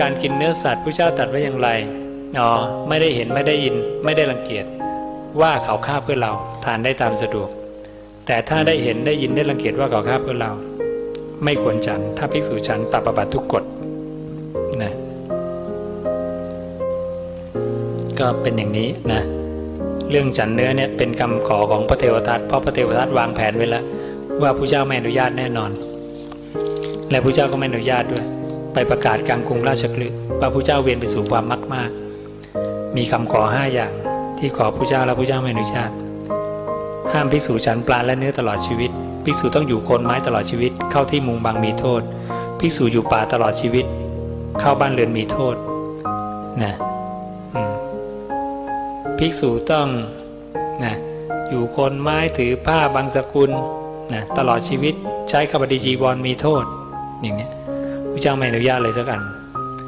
การกินเนื้อสัตว์พระเจ้าตรัสไว้อย่างไรอ๋อไม่ได้เห็นไม่ได้ยินไม่ได้รังเกียจว่าเขาฆ่าเพื่อเราทานได้ตามสะดวก แต่ถ้าได้เห็นได้ยินได้รังเกียจว่าเขาฆ่าเพื่อเรา ไม่ควรฉัน ถ้าภิกษุฉันปรับประบัติทุกกฎนะก็เป็นอย่างนี้นะเรื่องฉันเนื้อเนี่ยเป็นคำขอของพระเทวทัตเพราะพระเทวทัตวางแผนไว้แล้วว่าพระเจ้าไม่อนุญาตแน่นอน และพระเจ้าก็ไม่อนุญาตด้วย ไปประกาศกลางกรุงราชคลึว่าพระเจ้าเวียนไปสู่ความมากมากมีคำขอห้าอย่างที่ขอพระเจ้าและพระเจ้าไม่อนุญาตห้ามภิกษุฉันปลาและเนื้อตลอดชีวิตภิกษุต้องอยู่โคนไม้ตลอดชีวิต เข้าที่มุงบังมีโทษภิกษุอยู่ป่าตลอดชีวิต เข้าบ้านเรือนมีโทษนะภิกษุต้องนะอยู่คนไม้ถือผ้าบางสกุลนะตลอดชีวิตใช้ขบดีจีวรมีโทษอย่างนี้ พระเจ้าไม่อนุญาตเลยสักอัน